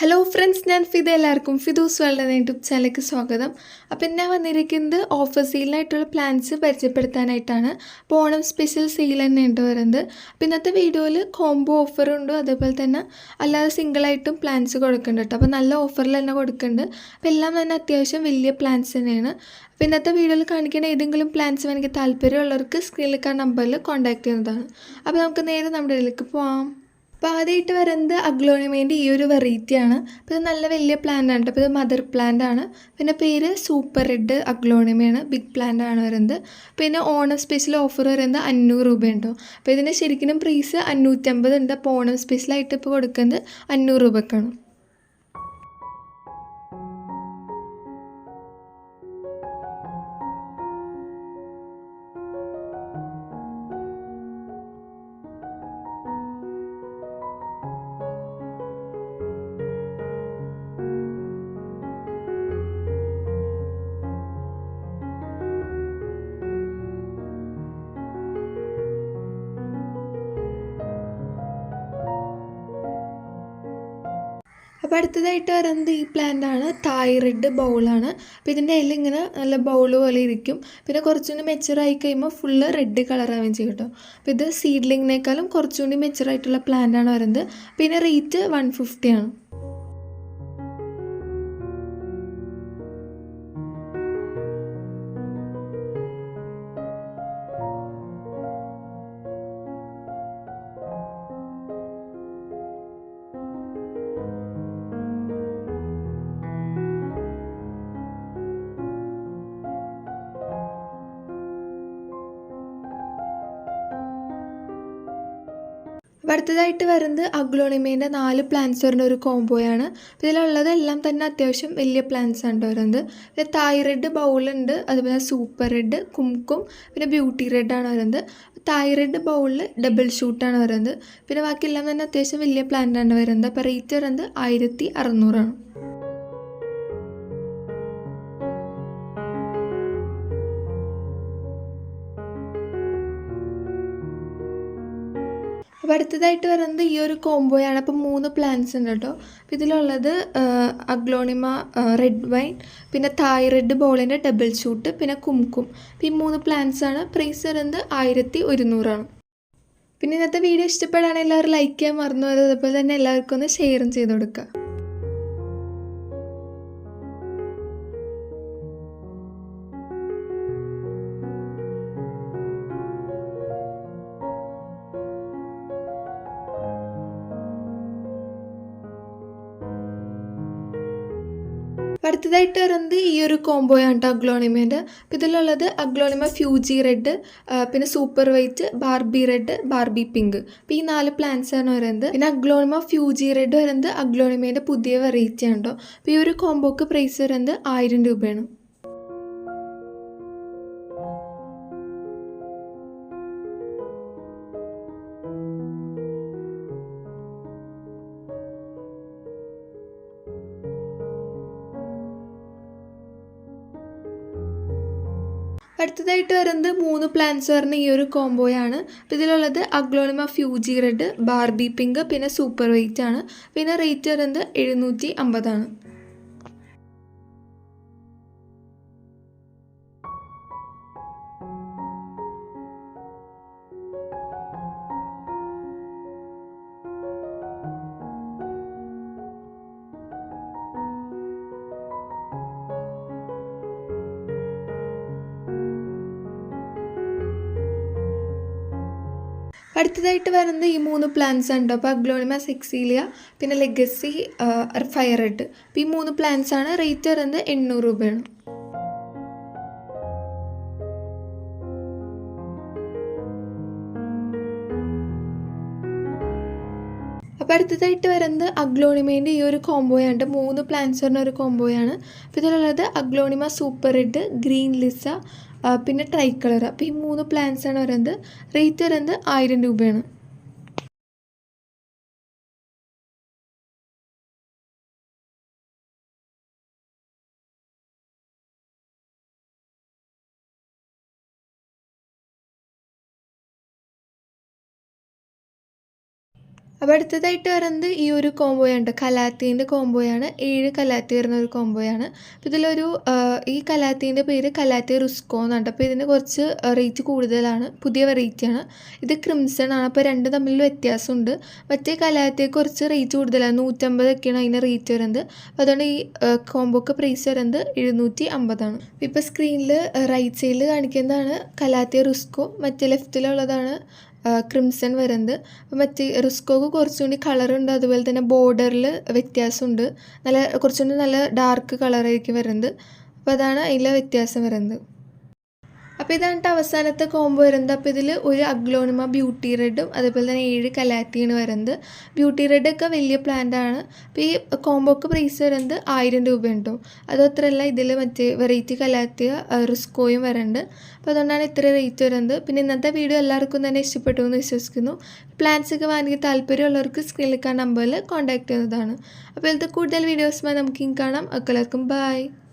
Hello friends ഞാൻ ഫിദ എല്ലാവർക്കും Fidu's world എന്ന യൂട്യൂബ് ചാനലിലേക്ക് സ്വാഗതം. അപ്പം ഞാൻ വന്നിരിക്കുന്നത് ഓഫർ സെയിലായിട്ടുള്ള പ്ലാൻസ് പരിചയപ്പെടുത്താനായിട്ടാണ്. അപ്പോൾ ഓണം സ്പെഷ്യൽ സെയിൽ തന്നെ ഉണ്ട് വരുന്നത്. അപ്പോൾ ഇന്നത്തെ വീഡിയോയിൽ കോംബോ ഓഫറുണ്ട് അതേപോലെ തന്നെ അല്ലാതെ സിംഗിളായിട്ടും പ്ലാൻസ് കൊടുക്കുന്നുണ്ട് കേട്ടോ. അപ്പോൾ നല്ല ഓഫറിൽ തന്നെ കൊടുക്കുന്നുണ്ട്. അപ്പോൾ എല്ലാം തന്നെ അത്യാവശ്യം വലിയ പ്ലാൻസ് തന്നെയാണ്. അപ്പോൾ ഇന്നത്തെ വീഡിയോയിൽ കാണിക്കുന്ന ഏതെങ്കിലും പ്ലാൻസ് എനിക്ക് താല്പര്യമുള്ളവർക്ക് സ്ക്രീനിൽ കാണുന്ന നമ്പറിൽ കോൺടാക്ട് ചെയ്യുന്നതാണ്. അപ്പോൾ നമുക്ക് നേരെ നമ്മുടെ ഇതിലേക്ക് പോവാം. അപ്പോൾ ആദ്യമായിട്ട് വരുന്നത് അഗ്ലോണിമേന്റെ ഈ ഒരു വെറൈറ്റിയാണ് അപ്പോൾ ഇത് നല്ല വലിയ പ്ലാന്റ് ആണ് അപ്പോൾ ഇത് മദർ പ്ലാന്റ് ആണ്. പിന്നെ പേര് സൂപ്പർ റെഡ് അഗ്ലോണിമയാണ് ബിഗ് പ്ലാന്റ് ആണ് വരുന്നത്. പിന്നെ ഓണം സ്പെഷ്യൽ ഓഫർ വരുന്നത് അഞ്ഞൂറ് രൂപയുണ്ടോ അപ്പോൾ ഇതിന് ശരിക്കും പ്രൈസ് അഞ്ഞൂറ്റമ്പത് ഉണ്ട്. അപ്പോൾ ഓണം സ്പെഷ്യലായിട്ട് ഇപ്പോൾ കൊടുക്കുന്നത് അഞ്ഞൂറ് രൂപക്കാണ്. അപ്പോൾ അടുത്തതായിട്ട് വരുന്നത് ഈ പ്ലാന്റ് ആണ്. തൈറോയിഡ് ബൗളാണ് അപ്പോൾ ഇതിന്റെ ഇല ഇങ്ങനെ നല്ല ബൗൾ പോലെ ഇരിക്കും. പിന്നെ കുറച്ചുകൂടി മെച്ചറായി കഴിയുമ്പോൾ ഫുള്ള് റെഡ് കളറാവുകയും ചെയ്യും കേട്ടോ. അപ്പോൾ ഇത് സീഡ്ലിങ്ങിനേക്കാളും കുറച്ചുകൂടി മെച്ചറായിട്ടുള്ള പ്ലാന്റ് ആണ് വരുന്നത് പിന്നെ റേറ്റ് വൺ ഫിഫ്റ്റി അടുത്തതായിട്ട് വരുന്നത് അഗ്ലോണിമേന്റെ നാല് പ്ലാന്റ്സ് വരുന്ന ഒരു കോംബോയാണ് അപ്പോൾ ഇതിലുള്ളതെല്ലാം തന്നെ അത്യാവശ്യം വലിയ പ്ലാന്റ്സ് ആണ് വരുന്നത്. പിന്നെ തായ് റെഡ് ബൗളുണ്ട് അതുപോലെ സൂപ്പർ റെഡ് കുംകും പിന്നെ ബ്യൂട്ടി റെഡ് ആണ് വരുന്നത്. തായ് റെഡ് ബൗളിൽ ഡബിൾ ഷൂട്ടാണ് വരുന്നത്. പിന്നെ ബാക്കിയെല്ലാം തന്നെ അത്യാവശ്യം വലിയ പ്ലാന്റ് ആണ് വരുന്നത്. അപ്പോൾ റേറ്റ് വരുന്നത് ആയിരത്തി അറുന്നൂറാണ് അപ്പോൾ അടുത്തതായിട്ട് വരുന്നത് ഈ ഒരു കോംബോയാണ് അപ്പോൾ മൂന്ന് പ്ലാന്റ്സ് ഉണ്ട് കേട്ടോ. അപ്പോൾ ഇതിലുള്ളത് അഗ്ലോണിമ റെഡ് വൈൻ പിന്നെ തായ് റെഡ് ബോളിന്റെ ഡബിൾ ഷൂട്ട് പിന്നെ കുംകും ഈ മൂന്ന് പ്ലാന്റ്സ് ആണ്. പ്രൈസ് വരുന്നത് ആയിരത്തി ഒരുന്നൂറാണ്. പിന്നെ ഇന്നത്തെ വീഡിയോ ഇഷ്ടപ്പെടുകയാണെങ്കിൽ എല്ലാവരും ലൈക്ക് ചെയ്യാൻ മറന്നു വരുന്നത് അതുപോലെ തന്നെ എല്ലാവർക്കും ഒന്ന് ഷെയറും ചെയ്ത് കൊടുക്കുക. അടുത്തതായിട്ട് വരുന്നത് ഈ ഒരു കോംബോയാണ് കേട്ടോ അഗ്ലോണിമേന്റെ അപ്പോൾ ഇതിലുള്ളത് അഗ്ലോണിമ ഫ്യൂജി റെഡ് പിന്നെ super white Barbie red Barbie pink അപ്പോൾ ഈ നാല് പ്ലാന്റ്സ് ആണ് വരുന്നത്. പിന്നെ അഗ്ലോണിമ ഫ്യൂജി റെഡ് വരുന്നത് അഗ്ലോണിമേന്റെ പുതിയ വെറൈറ്റി ആണ് കേട്ടോ അപ്പോൾ ഈ ഒരു കോംബോക്ക് പ്രൈസ് വരുന്നത് ആയിരം രൂപയാണ്. അടുത്തതായിട്ട് വരുന്നത് മൂന്ന് പ്ലാന്റ്സ് വരുന്ന ഈ ഒരു കോംബോയാണ്. അപ്പോൾ ഇതിലുള്ളത് aglaonema Fuji red Barbie pink പിന്നെ സൂപ്പർ വെയിറ്റ് ആണ് പിന്നെ റേറ്റ് വരുന്നത് എഴുന്നൂറ്റി അമ്പതാണ്. അടുത്തതായിട്ട് വരുന്നത് ഈ മൂന്ന് പ്ലാന്റ്സ് ഉണ്ട് അപ്പോൾ അഗ്ലോണിമ സെക്സീലിയ പിന്നെ ലെഗസി ഫയർ റെഡ് അപ്പോൾ ഈ മൂന്ന് പ്ലാന്റ്സ് ആണ് റേറ്റ് വരുന്നത് എണ്ണൂറ് രൂപയാണ്. അപ്പോൾ അടുത്തതായിട്ട് വരുന്നത് അഗ്ലോണിമേന്റെ ഈ ഒരു കോംബോയാണ് മൂന്ന് പ്ലാന്റ്സ് വരുന്ന ഒരു കോംബോയാണ് അപ്പോൾ ഇതിലുള്ളത് aglaonema super red green Lisa പിന്നെ ട്രൈ കളർ അപ്പോൾ ഈ മൂന്ന് പ്ലാന്റ്സ് ആണ് വരുന്നത്. റേറ്റ് വരുന്നത് ആയിരം രൂപയാണ്. അപ്പോൾ അടുത്തതായിട്ട് വരുന്നത് ഈ ഒരു കോംബോയുണ്ട് കലാത്തീന്റെ കോംബോയാണ് ഏഴ് കലാത്തി വരുന്ന ഒരു കോംബോയാണ് അപ്പോൾ ഇതിലൊരു ഈ കലാത്തീന്റെ പേര് കലാത്തി റുസ്കോ എന്നുണ്ട് അപ്പോൾ ഇതിന് കുറച്ച് റേറ്റ് കൂടുതലാണ്. പുതിയ വെറൈറ്റിയാണ് ഇത് ക്രിംസൺ ആണ്. അപ്പോൾ രണ്ട് തമ്മിൽ വ്യത്യാസമുണ്ട്. മറ്റേ കലാത്തിയെ കുറച്ച് റേറ്റ് കൂടുതലാണ്. നൂറ്റമ്പതൊക്കെയാണ് അതിന് റേറ്റ് വരുന്നത്. അപ്പോൾ അതുകൊണ്ട് ഈ കോംബോക്ക് പ്രൈസ് വരുന്നത് എഴുന്നൂറ്റി അമ്പതാണ് ഇപ്പോൾ സ്ക്രീനിൽ റൈറ്റ് സൈഡിൽ കാണിക്കുന്നതാണ് കലാത്തിയ റുസ്കോ. മറ്റേ ലെഫ്റ്റിലുള്ളതാണ് ക്രിംസൺ വരുന്നത്. മറ്റേ റിസ്കോക്ക് കുറച്ചുകൂടി കളറുണ്ട് അതുപോലെ തന്നെ ബോർഡറിൽ വ്യത്യാസമുണ്ട്. നല്ല കുറച്ചുകൂടി നല്ല ഡാർക്ക് കളറായിരിക്കും വരുന്നത്. അപ്പോൾ അതാണ് അതിലെ വ്യത്യാസം വരുന്നത്. അപ്പോൾ ഇതാണ് അവസാനത്തെ കോംബോ വരുന്നത്. അപ്പോൾ ഇതിൽ ഒരു അഗ്ലോണിമ ബ്യൂട്ടി റെഡും അതേപോലെ തന്നെ ഏഴ് കലാത്തിയാണ് വരുന്നത്. ബ്യൂട്ടി റെഡ് ഒക്കെ വലിയ പ്ലാന്റ് ആണ്. അപ്പോൾ ഈ കോംബോക്ക് പ്രൈസ് വരുന്നത് ആയിരം രൂപയുണ്ടോ. അത് മാത്രമല്ല ഇതിൽ മറ്റേ വെറൈറ്റി കലാത്തിയ റിസ്കോയും വരുന്നുണ്ട്. അപ്പോൾ അതുകൊണ്ടാണ് ഇത്ര റേറ്റ് വരുന്നത്. പിന്നെ ഇന്നത്തെ വീഡിയോ എല്ലാവർക്കും തന്നെ ഇഷ്ടപ്പെട്ടു എന്ന് വിശ്വസിക്കുന്നു. പ്ലാൻസ് ഒക്കെ വാങ്ങി താല്പര്യമുള്ളവർക്ക് സ്ക്രീനിൽ കാണാൻ നമ്പറിൽ കോൺടാക്ട് ചെയ്യുന്നതാണ്. അപ്പോൾ ഇതിലത്തെ കൂടുതൽ വീഡിയോസുമായി നമുക്ക് ഇനി കാണാം. എല്ലാവർക്കും ബൈ